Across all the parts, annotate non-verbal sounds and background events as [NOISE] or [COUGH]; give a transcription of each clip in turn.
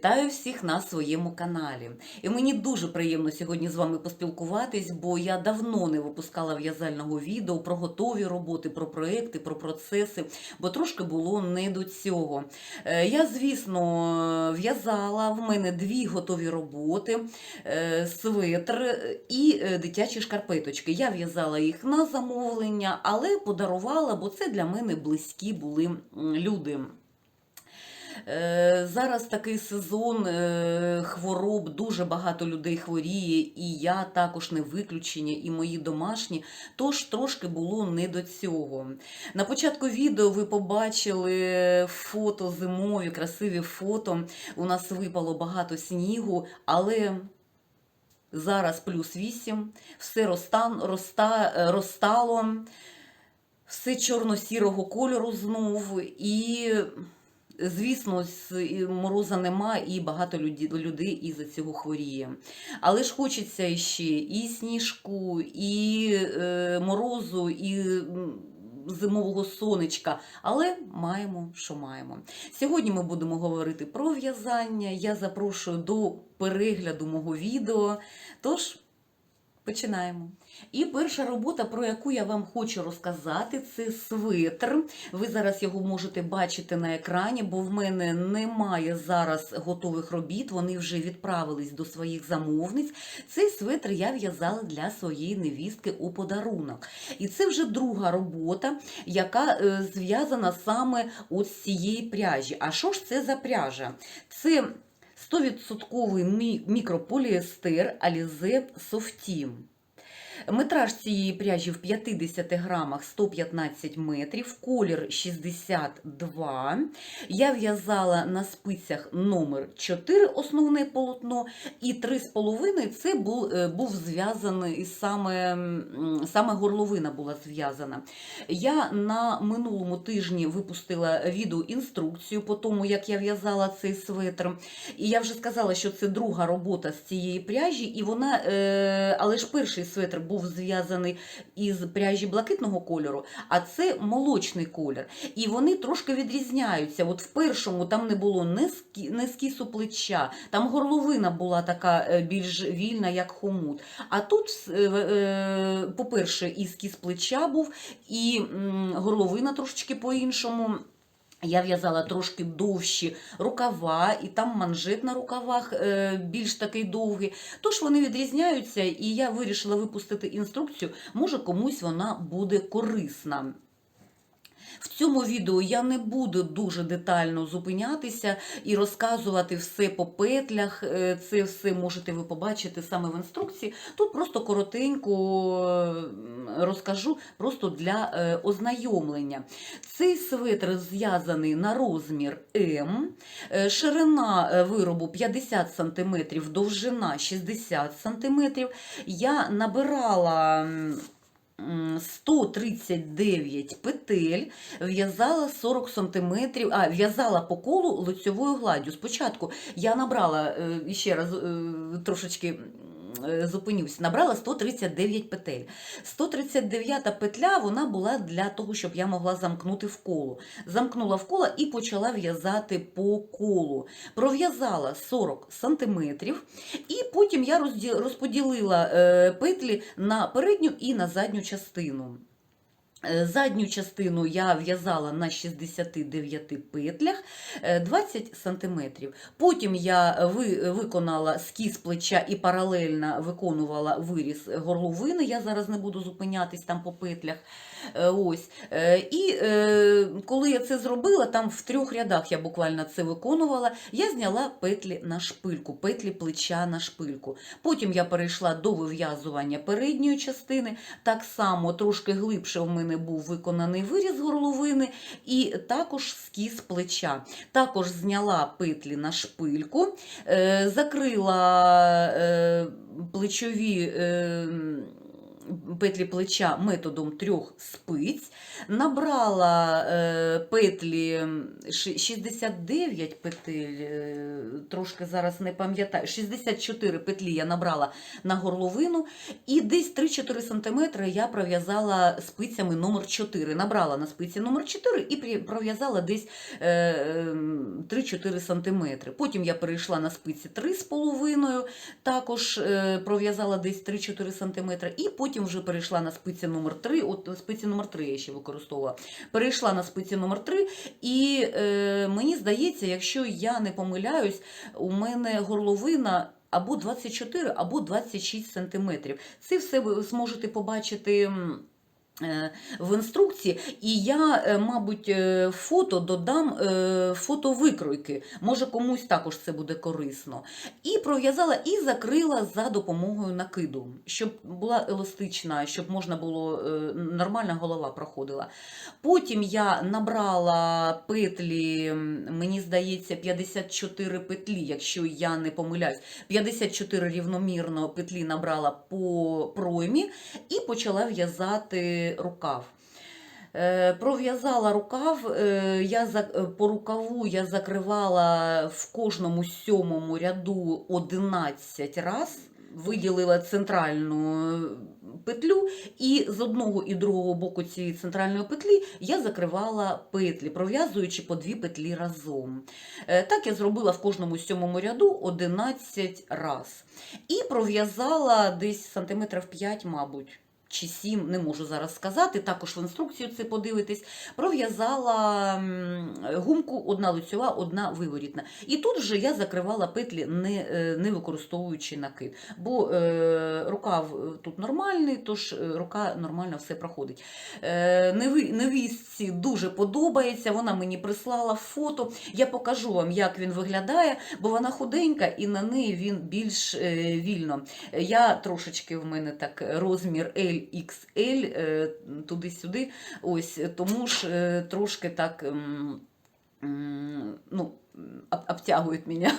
Вітаю всіх на своєму каналі. І мені дуже приємно сьогодні з вами поспілкуватись, бо я давно не випускала в'язального відео про готові роботи, про проекти, про процеси, бо трошки було не до цього. Е, Я, звісно, в'язала. В мене дві готові роботи: е, светр і е, дитячі шкарпеточки. Я в'язала їх на замовлення, але подарувала, бо це для мене близькі були люди. Е, Зараз такий сезон е, хвороб, дуже багато людей хворіє, і я також не виключення, і мої домашні. Тож трошки було не до цього. На початку відео ви побачили фото зимові, красиві фото. У нас випало багато снігу, але. Зараз плюс 8, все розтан, роста, е, розтало, все чорно-сірого кольору знов. І, звісно, мороза нема, і багато людей із-за цього хворіє. Але ж хочеться ще і сніжку, і е, морозу, і зимового сонечка. Але маємо, що маємо. Сьогодні ми будемо говорити про в'язання. Я запрошую до перегляду мого відео. Тож починаємо. І перша робота, про яку я вам хочу розказати, це светр. Ви зараз його можете бачити на екрані, бо в мене немає зараз готових робіт. Вони вже відправились до своїх замовниць. Цей светр я в'язала для своєї невістки у подарунок. І це вже друга робота, яка е, зв'язана саме от з цієї пряжі. А що ж це за пряжа? Це 100% мі- мікрополіестер Алізеп Softim. Метраж цієї пряжі в 50 грамах 115 метрів, колір 62. Я в'язала на спицях номер 4 основне полотно, і 3,5 це був, е, був зв'язаний саме, саме горловина була зв'язана. Я на минулому тижні випустила відеоінструкцію по тому, як я в'язала цей светр. І я вже сказала, що це друга робота з цієї пряжі, і вона, е, але ж перший светр був зв'язаний із пряжі блакитного кольору, а це молочний колір. І вони трошки відрізняються. От в першому там не було ні скісу плеча, там горловина була така е, більш вільна, як хомут. А тут, е, е, по-перше, і скіс плеча був, і горловина трошечки по-іншому. Я в'язала трошки довші рукава, і там манжет на рукавах е, більш такий довгий. Тож вони відрізняються, і я вирішила випустити інструкцію. Може, комусь вона буде корисна. В цьому відео я не буду дуже детально зупинятися і розказувати все по петлях. Е, Це все можете ви побачити саме в інструкції. Тут просто коротенько е, розкажу просто для е, ознайомлення. Цей светр зв'язаний на розмір М, ширина виробу 50 см, довжина 60 см. Я набирала. М, м, 139 петель, в'язала 40 см, а в'язала по колу лицьовою гладдю. Спочатку я набрала е, ще раз е, трошечки зупинюсь, набрала 139 петель. 139 петля вона була для того, щоб я могла замкнути в коло. Замкнула в коло і почала в'язати по колу. Пров'язала 40 см, і потім я розподілила е, петлі на передню і на задню частину. Е, Задню частину я в'язала на 69 петлях е, 20 см. Потім я ви, виконала скіз плеча і паралельно виконувала виріз горловини. Я зараз не буду зупинятись там по петлях. Е, Ось. Е, І е, коли я це зробила, там в трьох рядах я буквально це виконувала, я зняла петлі на шпильку, петлі плеча на шпильку. Потім я перейшла до вив'язування передньої частини. Так само трошки глибше в мене був виконаний виріз горловини і також скіз плеча. Також зняла петлі на шпильку, закрила плечові. Петлі плеча методом трьох спиць, набрала е, петлі 69 петель, е, трошки зараз не пам'ятаю, 64 петлі я набрала на горловину, і десь 3-4 см я пров'язала спицями номер 4. Набрала на спиці номер 4 і пров'язала десь е, ем, 3-4 см. Потім я перейшла на спиці 3,5 також пров'язала десь 3-4 см, і потім вже перейшла на спиці номер 3 от спиці номер 3 я ще використовувала. Перейшла на спиці номер 3 і е, мені здається, якщо я не помиляюсь, у мене горловина або 24, або 26 сантиметрів. Це все ви зможете побачити. Е, В інструкції, і я, е, мабуть, е, фото додам фото викройки. Може, комусь також це буде корисно. І пров'язала і закрила за допомогою накиду, щоб була еластична, щоб можна було нормальна голова проходила. Потім я набрала петлі, мені здається, 54 петлі, якщо я не помиляюсь. 54 рівномірно петлі набрала по проймі і почала в'язати рукав. Е, Пров'язала рукав, е, я по рукаву я закривала в кожному сьомому ряду 11 раз, виділила центральну петлю, і з одного і другого боку цієї центральної петлі я закривала петлі, пров'язуючи по дві петлі разом. Е, Так я зробила в кожному сьомому ряду 11 раз. І пров'язала десь сантиметрів 5, мабуть. Чи 7, не можу зараз сказати, також в інструкцію це подивитись. Пров'язала гумку одна лицьова, одна виворітна. І тут вже я закривала петлі, не, е, не використовуючи накид. Бо е, рукав тут нормальний, тож е, рука нормально все проходить. Е, невістці дуже подобається, вона мені прислала фото. Я покажу вам, як він виглядає, бо вона худенька і на неї він більш е, вільно. Я трошечки в мене так розмір LXL, е, туди-сюди. Ось тому ж е, трошки так. м, м, Ну, обтягують мене,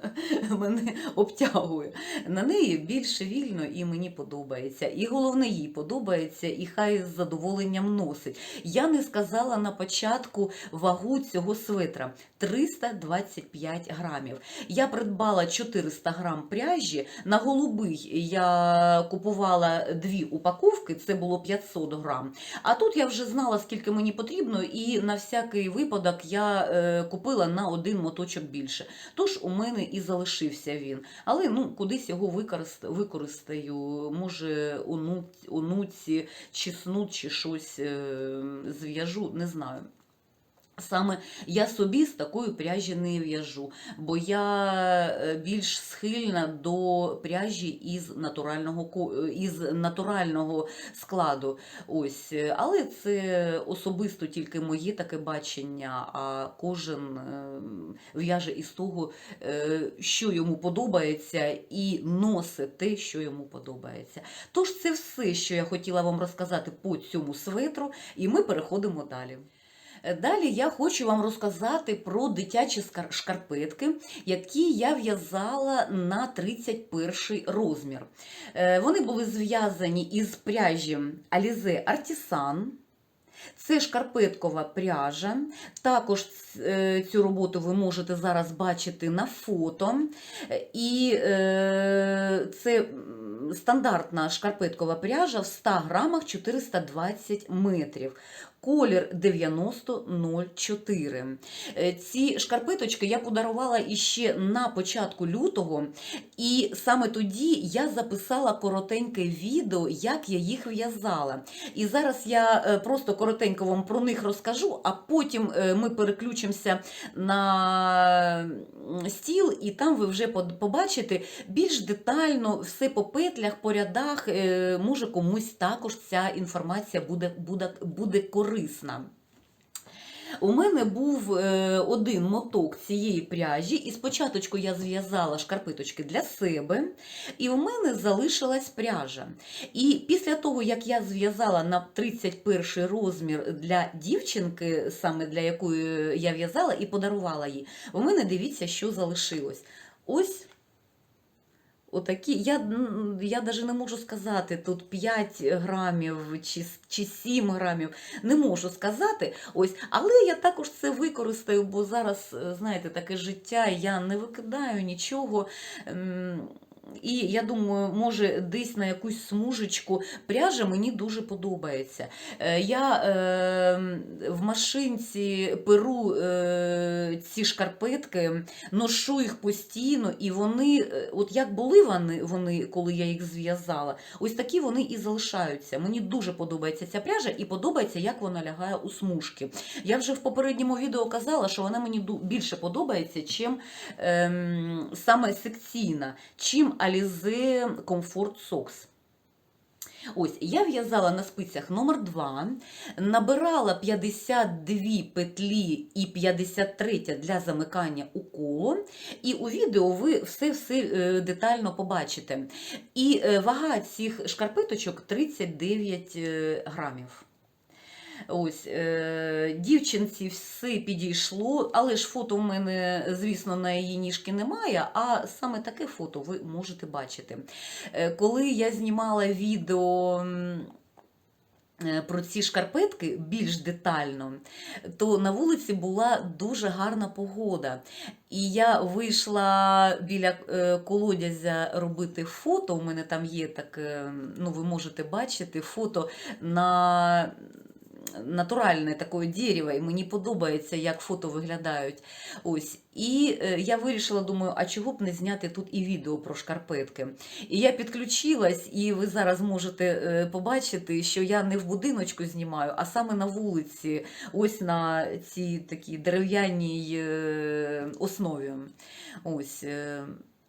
[LAUGHS] мене обтягує. На неї більше вільно і мені подобається. І головне, їй подобається, і хай з задоволенням носить. Я не сказала на початку вагу цього светра 325 грамів. Я придбала 400 грам пряжі. На голубий я купувала дві упаковки, це було 500 грам. А тут я вже знала, скільки мені потрібно, і на всякий випадок я е, купила на один моточок більше. Тож у мене і залишився він. Але ну, кудись його використ- використаю, може, ону- онуці, чи снуть, чи щось е, зв'яжу, не знаю. Саме я собі з такої пряжі не в'яжу, бо я е, більш схильна до пряжі із натурального із натурального складу. Ось, е, але це особисто тільки моє таке бачення, а кожен е, в'яже із того, що йому подобається, і носить те, що йому подобається. Тож це все, що я хотіла вам розказати по цьому светру, і ми переходимо далі. Далі я хочу вам розказати про дитячі шкарпетки, які я в'язала на 31 розмір. Е, Вони були зв'язані із пряжі Alize Artisan. Це шкарпеткова пряжа. Також е, цю роботу ви можете зараз бачити на фото. І е, це стандартна шкарпеткова пряжа в 100 грамах 420 метрів. Колір 9004. Е, Ці шкарпеточки я подарувала іще на початку лютого, і саме тоді я записала коротеньке відео, як я їх в'язала. І зараз я е, просто коротенько вам про них розкажу, а потім е, ми переключимося на стіл, і там ви вже побачите більш детально все по петлях, по рядах. Може комусь також ця інформація буде, буде, буде корисна. У мене був е, один моток цієї пряжі, і спочатку я зв'язала шкарпеточки для себе, і у мене залишилась пряжа. І після того, як я зв'язала на 31 розмір для дівчинки, саме для якої я в'язала, і подарувала їй, у мене дивіться, що залишилось. Ось отакі. Я, я навіть не можу сказати, тут 5 грамів чи, чи 7 грамів. Не можу сказати. Ось, але я також це використаю, бо зараз, е, знаєте, таке життя, я не викидаю нічого. І я думаю, може, десь на якусь смужечку пряжа мені дуже подобається. Е, Я е, в машинці перу е, ці шкарпетки, ношу їх постійно, і вони, е, от як були вони, вони, коли я їх зв'язала, ось такі вони і залишаються. Мені дуже подобається ця пряжа і подобається, як вона лягає у смужки. Я вже в попередньому відео казала, що вона мені більше подобається, чим ем, саме секційна, чим Alize Comfort Socks. Ось, я в'язала на спицях номер 2 набирала 52 петлі і 53 для замикання у коло, і у відео ви все-все е, детально побачите. І е, вага цих шкарпеточок 39 е, грамів. Ось, е, дівчинці все підійшло, але ж фото в мене, звісно, на її ніжки немає, а саме таке фото ви можете бачити. Е, коли я знімала відео. е, Про ці шкарпетки більш детально, то на вулиці була дуже гарна погода. І я вийшла біля е, колодязя робити фото. У мене там є таке, ну ви можете бачити фото на натуральне таке дерево, і мені подобається, як фото виглядають. Ось. І е, я вирішила, думаю, а чого б не зняти тут і відео про шкарпетки. І я підключилась, і ви зараз можете е, побачити, що я не в будиночку знімаю, а саме на вулиці, ось на цій такій дерев'яній е, основі. Ось.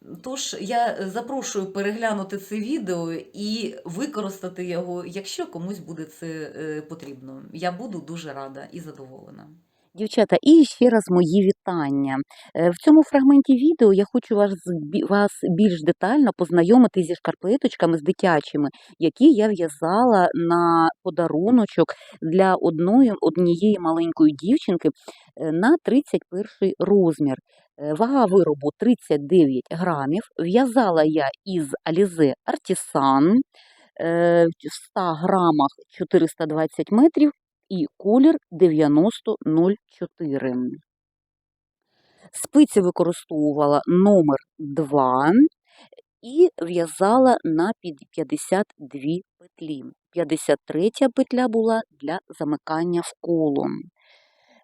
Е, Тож я запрошую переглянути це відео і використати його, якщо комусь буде це е, потрібно. Я буду дуже рада і задоволена. Дівчата, і ще раз мої вітання. Е, В цьому фрагменті відео я хочу вас, більш детально познайомити зі шкарпеточками з дитячими, які я в'язала на подаруночок для одної, однієї маленької дівчинки е, на 31 розмір. Е, Вага виробу 39 грамів. В'язала я із Alize Artisan е, в 100 грамах 420 метрів і колір 9004. Спиці використовувала номер 2 і в'язала на 52 петлі. 53 петля була для замикання в коло.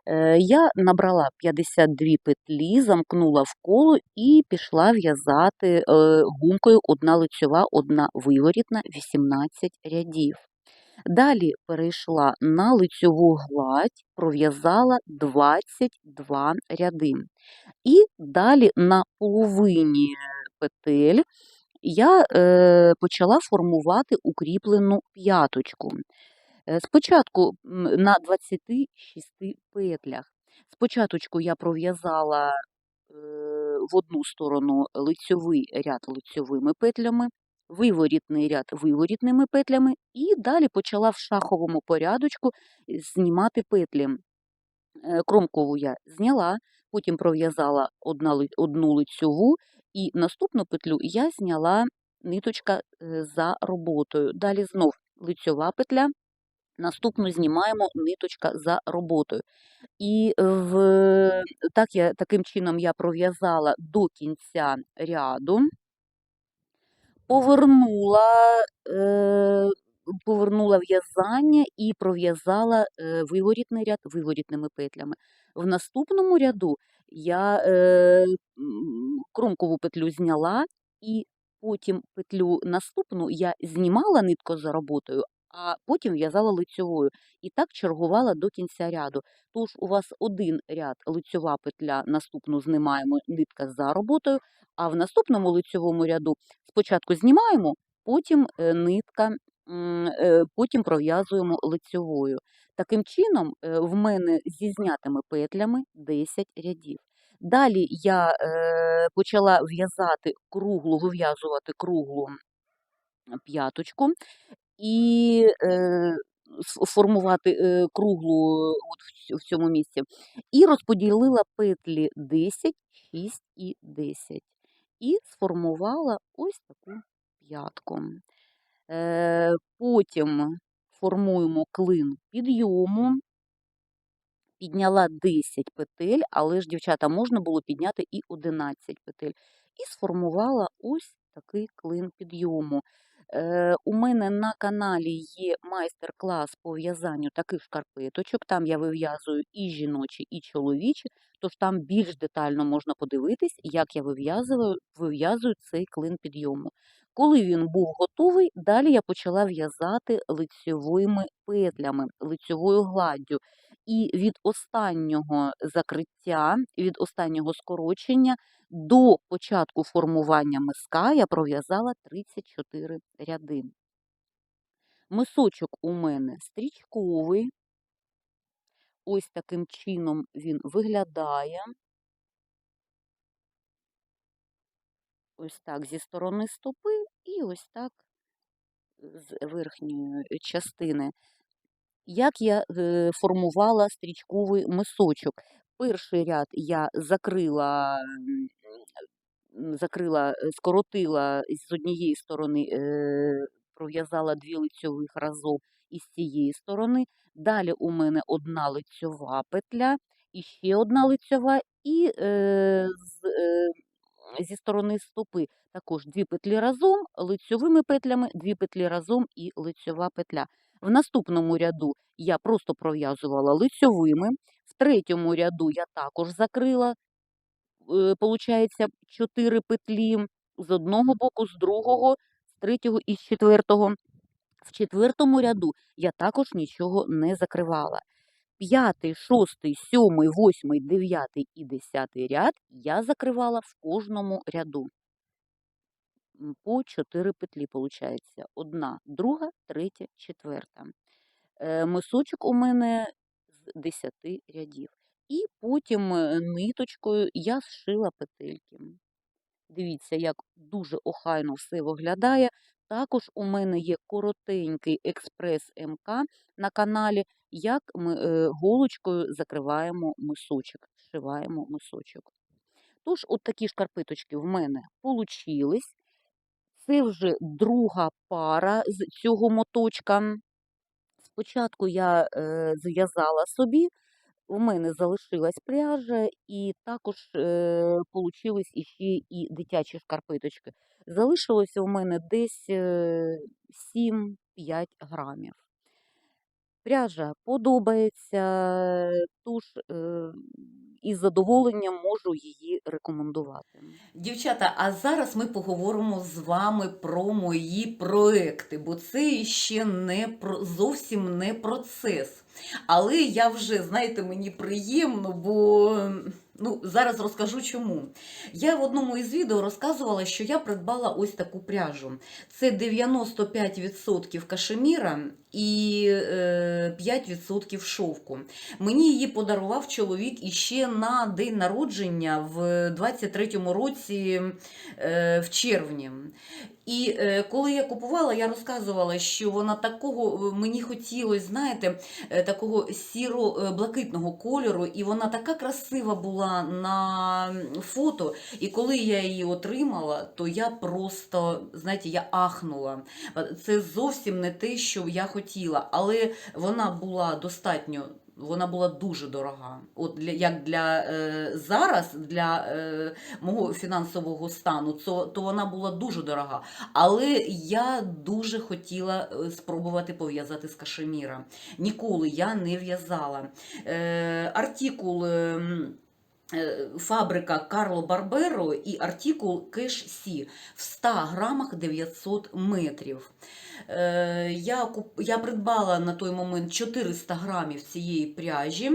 Е, Я набрала 52 петлі, замкнула в коло і пішла в'язати е, гумкою одна лицьова, одна виворітна, 18 рядів. Далі перейшла на лицьову гладь, пров'язала 22 ряди. І далі на половині петель я е, почала формувати укріплену п'яточку. Е, Спочатку на 26 петлях. Спочатку я пров'язала е, в одну сторону лицьовий ряд лицьовими петлями, виворітний ряд виворітними петлями, і далі почала в шаховому порядочку знімати петлі. Е, Кромкову я зняла, потім пров'язала одну лицьову, і наступну петлю я зняла ниточка е, за роботою. Далі знов лицьова петля, наступну знімаємо ниточка за роботою. І в, так я, таким чином я пров'язала до кінця ряду, повернула, е, повернула в'язання і пров'язала е, виворітний ряд виворітними петлями. В наступному ряду я е, кромкову петлю зняла, і потім петлю наступну я знімала нитку за роботою, а потім в'язала лицьовою. І так чергувала до кінця ряду. Тож у вас один ряд лицьова петля, наступну знімаємо нитка за роботою, а в наступному лицьовому ряду спочатку знімаємо, потім е, нитка, е, потім пров'язуємо лицьовою. Таким чином, е, в мене зі знятими петлями 10 рядів. Далі я почала в'язати круглу, вив'язувати круглу п'яточку і е, формувати е, круглу от в цьому місці. І розподілила петлі 10, 6 і 10. і сформувала ось таку п'ятку. Е, потім формуємо клин підйому. Підняла 10 петель, але ж, дівчата, можна було підняти і 11 петель. І сформувала ось такий клин підйому. Е, у мене на каналі є майстер-клас по в'язанню таких шкарпеточок. Там я вив'язую і жіночі, і чоловічі, тож там більш детально можна подивитись, як я вив'язую, вив'язую цей клин підйому. Коли він був готовий, далі я почала в'язати лицьовими петлями, лицьовою гладдю. І від останнього закриття, від останнього скорочення до початку формування миска я пров'язала 34 ряди. Мисочок у мене стрічковий. Ось таким чином він виглядає. Ось так зі сторони стопи і ось так з верхньої частини. Як я е, формувала стрічковий мисочок? Перший ряд я закрила, закрила, е, скоротила з однієї сторони, е, пров'язала дві лицьових разом із цієї сторони. Далі у мене одна лицьова петля, і ще одна лицьова, і е, з, е, зі сторони стопи також дві петлі разом, лицьовими петлями, дві петлі разом і лицьова петля. В наступному ряду я просто пров'язувала лицьовими, в третьому ряду я також закрила, е, получається, 4 петлі з одного боку, з другого, з третього і з четвертого. В четвертому ряду я також нічого не закривала. П'ятий, шостий, сьомий, восьмий, дев'ятий і десятий ряд я закривала в кожному ряду. По 4 петлі, получається. Одна, друга, третя, четверта. Е, Мисочок у мене з 10 рядів. І потім е, ниточкою я зшила петельки. Дивіться, як дуже охайно все виглядає. Також у мене є коротенький експрес МК на каналі, як ми е, голочкою закриваємо мисочок, зшиваємо мисочок. Тож, от такі шкарпеточки в мене получились. Це вже друга пара з цього моточка. Спочатку я е, зв'язала собі, у мене залишилась пряжа, і також е, получились іще і дитячі шкарпеточки. Залишилося у мене десь е, 7-5 грамів. Пряжа подобається, тож е, із задоволенням можу її рекомендувати. Дівчата, а зараз ми поговоримо з вами про мої проекти, бо це ще не про зовсім не процес. Але я вже, знаєте, мені приємно, бо ну, зараз розкажу чому. Я в одному із відео розказувала, що я придбала ось таку пряжу. Це 95% кашеміра і е, 5% шовку. Мені її подарував чоловік іще на день народження в 23-му році е, в червні. І е, коли я купувала, я розказувала, що вона такого е, мені хотілося, знаєте, е, такого сіро-блакитного кольору, і вона така красива була на фото. І коли я її отримала, то я просто, знаєте, я ахнула. Це зовсім не те, що я хотіла, але вона була достатньо. Вона була дуже дорога. От для як для е, зараз, для е, мого фінансового стану, то, то вона була дуже дорога. Але я дуже хотіла е, спробувати пов'язати з кашеміра. Ніколи я не в'язала. Е, артикул. е, Фабрика Карло Барберо і артикул Кеш Сі в 100 грамах 900 метрів. Е, Я, я придбала на той момент 400 грамів цієї пряжі.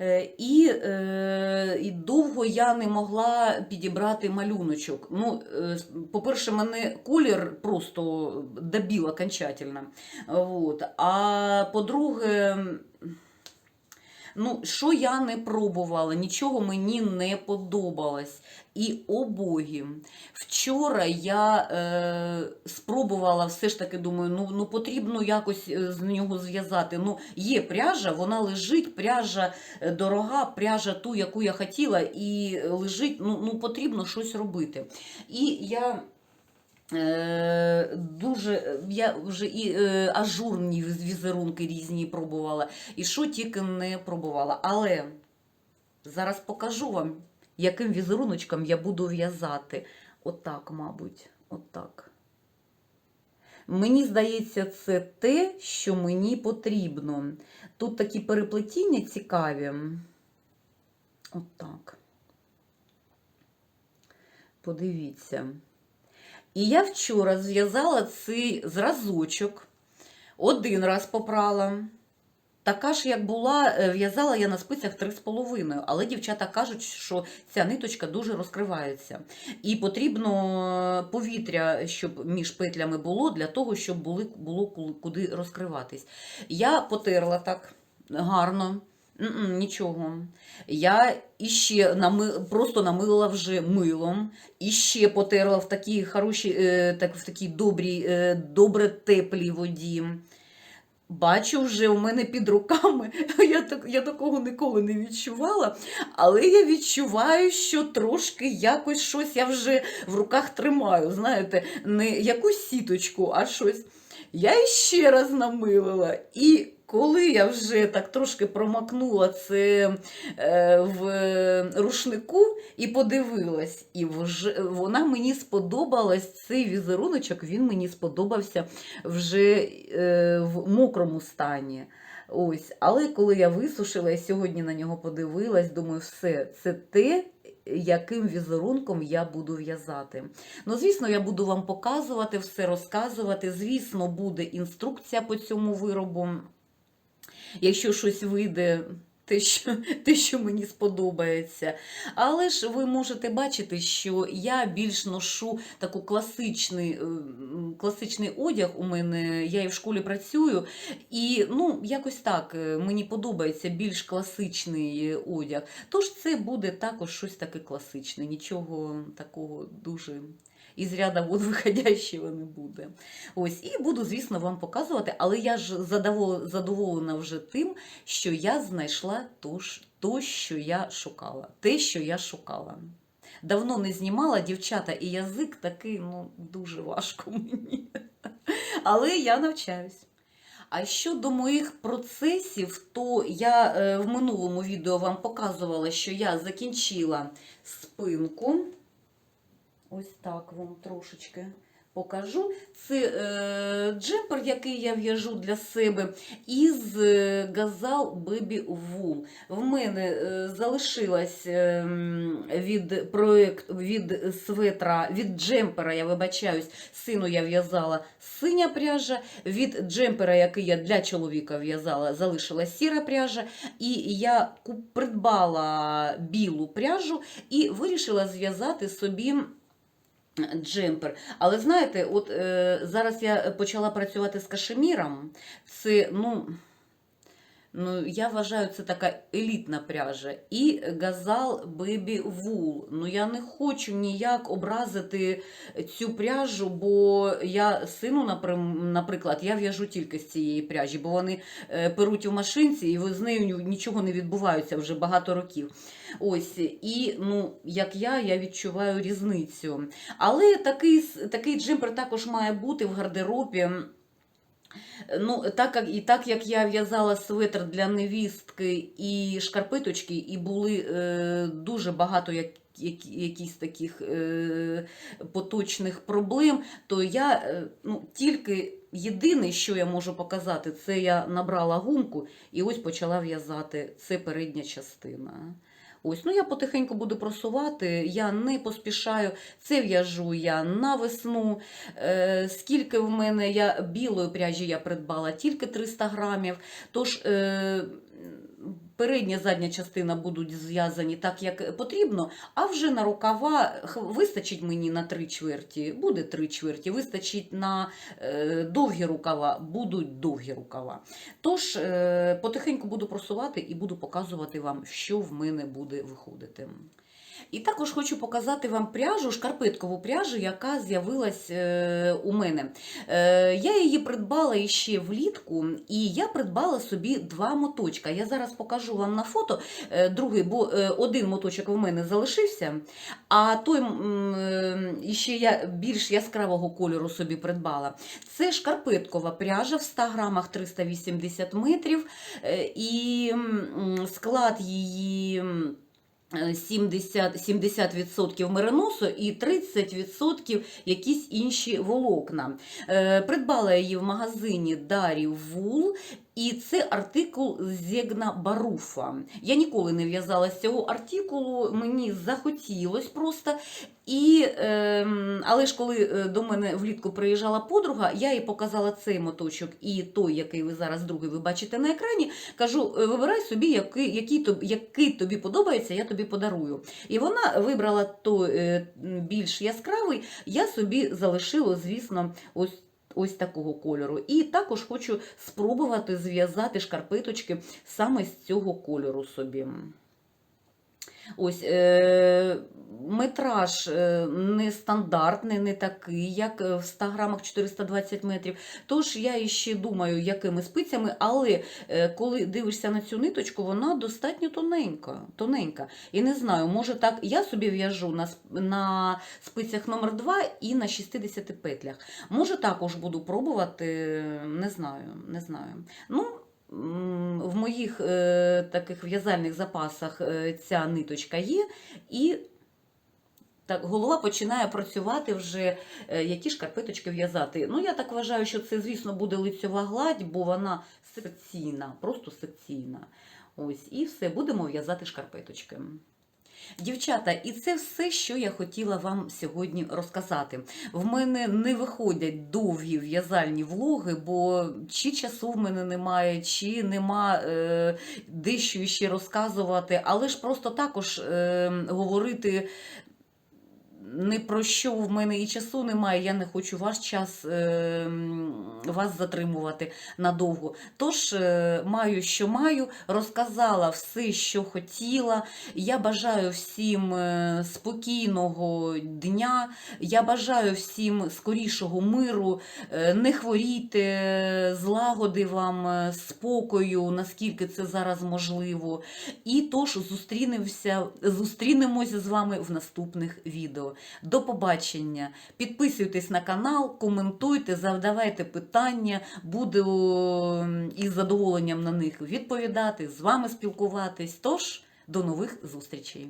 Е, І, е, і довго я не могла підібрати малюночок. Ну, е, по-перше, мене колір просто добив окончательно. Вот. А по-друге, Ну, що я не пробувала, нічого мені не подобалось. І о боги, вчора я е, спробувала все ж таки, думаю, ну, ну потрібно якось е, з нього зв'язати. Ну, є пряжа, вона лежить, пряжа е, дорога, пряжа ту, яку я хотіла, і лежить, ну, ну потрібно щось робити. І я. Е, дуже я вже і е, ажурні візерунки різні пробувала, і що тільки не пробувала. Але зараз покажу вам, яким візеруночком я буду в'язати. Отак, мабуть, отак. Мені здається, це те, що мені потрібно. Тут такі переплетіння цікаві. Отак. Подивіться. І я вчора зв'язала цей зразочок, один раз попрала. Така ж, як була, е, в'язала я на спицях 3,5, але дівчата кажуть, що ця ниточка дуже розкривається. І потрібно повітря, щоб між петлями було, для того, щоб було куди розкриватись. Я потерла так гарно. Нічого. Я іще нами... просто намилила вже милом, і ще потерла в такій хорошій, е, так, в такій добрій, е, добре теплій воді. Бачу вже у мене під руками, [LAUGHS] я, так, я такого ніколи не відчувала, але я відчуваю, що трошки якось щось я вже в руках тримаю. Знаєте, не якусь сіточку, а щось. Я іще раз намилила. І коли я вже так трошки промакнула це в рушнику і подивилась, і вже вона мені сподобалась, цей візеруночок, він мені сподобався вже е, в мокрому стані. Ось, але коли я висушила і сьогодні на нього подивилась, думаю, все, це те, яким візерунком я буду в'язати. Ну, звісно, я буду вам показувати, все розказувати. Звісно, буде інструкція по цьому виробу. Якщо щось вийде, те, що, те, що мені сподобається. Але ж ви можете бачити, що я більш ношу таку класичний, е, класичний одяг у мене. Я і в школі працюю, і ну, якось так е, мені подобається більш класичний е, одяг. Тож це буде також щось таке класичне, нічого такого дуже із ряда вон [LAUGHS] виходящого не буде. Ось, і буду, звісно, вам показувати, але я ж задоволена вже тим, що я знайшла то, то, що я шукала. Те, що я шукала. Давно не знімала дівчата, і язик такий, ну, дуже важко [LAUGHS] мені. Але я навчаюсь. А щодо моїх процесів, то я е, в минулому відео вам показувала, що я закінчила спинку. Ось так вам трошечки покажу. Це е, джемпер, який я в'яжу для себе, із е, Gazal Baby Wool. В мене е, залишилась е, від проект, від светра, від джемпера, я вибачаюсь, сину я в'язала синя пряжа, від джемпера, який я для чоловіка в'язала, залишилась сіра пряжа. І я придбала білу пряжу і вирішила зв'язати собі джемпер. Але знаєте, от е, зараз я почала працювати з кашеміром. Це, ну, ну, я вважаю, це така елітна пряжа. І газал Baby Wool. Ну, я не хочу ніяк образити цю пряжу, бо я сину, наприклад, я в'яжу тільки з цієї пряжі, бо вони е, перуть у машинці, і з нею нічого не відбувається вже багато років. Ось, і ну, як я, я відчуваю різницю. Але такий, такий джемпер також має бути в гардеробі. Ну, так, як- і так як я в'язала светр для невістки і шкарпеточки, і були е, дуже багато як, як, якісь таких е, поточних проблем, то я е, ну, тільки єдине, що я можу показати, це я набрала гумку і ось почала в'язати. Це передня частина. Ось, ну я потихеньку буду просувати, я не поспішаю. Це в'яжу я на весну. Е, скільки в мене я білої пряжі я придбала, тільки 300 грамів. Тож е, передня задня частина будуть зв'язані так, як потрібно, а вже на рукава вистачить мені на три чверті, буде три чверті, вистачить на е, довгі рукава, будуть довгі рукава. Тож е, потихеньку буду просувати і буду показувати вам, що в мене буде виходити. І також хочу показати вам пряжу, шкарпеткову пряжу, яка з'явилась е, у мене. Е, я її придбала іще влітку, і я придбала собі два моточка. Я зараз покажу вам на фото е, другий, бо один моточок в мене залишився, а той е, іще я більш яскравого кольору собі придбала. Це шкарпеткова пряжа в 100 грамах 380 метрів, і склад її. М, е, 70%, 70% мериносу і 30% якісь інші волокна. Е, Придбала її в магазині Дарі Вул, і це артикул Зегна Баруфа. Я ніколи не в'язала з цього артикулу, мені захотілось просто. І, ем, але ж коли е, до мене влітку приїжджала подруга, я їй показала цей моточок і той, який ви зараз другий ви бачите на екрані. Кажу, «Е, вибирай собі, який, який, який тобі подобається, я тобі подарую. І вона вибрала той е, більш яскравий, я собі залишила, звісно, ось. Ось такого кольору. І також хочу спробувати зв'язати шкарпеточки саме з цього кольору собі. Ось е, метраж е, нестандартний, не такий, як в 100 грамах 420 метрів. Тож я іще думаю, якими спицями, але е, коли дивишся на цю ниточку, вона достатньо тоненька. тоненька. І не знаю, може так, я собі в'яжу на, на спицях номер 2 і на 60 петлях. Може також буду пробувати, не знаю, не знаю. Ну, в моїх е, таких в'язальних запасах е, ця ниточка є, і так, голова починає працювати вже, е, які шкарпеточки в'язати. Ну, я так вважаю, що це, звісно, буде лицьова гладь, бо вона секційна, просто секційна. Ось, і все, будемо в'язати шкарпеточки. Дівчата, і це все, що я хотіла вам сьогодні розказати. В мене не виходять довгі в'язальні влоги, бо чи часу в мене немає, чи нема е, дещо ще розказувати, але ж просто також е, говорити. Не про що в мене і часу немає, я не хочу ваш час е, вас затримувати надовго. Тож е, маю, що маю, розказала все, що хотіла. Я бажаю всім е, спокійного дня. Я бажаю всім скорішого миру. Не хворійте, злагоди вам, спокою, наскільки це зараз можливо. І тож зустрінемося, зустрінемося з вами в наступних відео. До побачення. Підписуйтесь на канал, коментуйте, завдавайте питання. Буду із задоволенням на них відповідати, з вами спілкуватись. Тож, до нових зустрічей!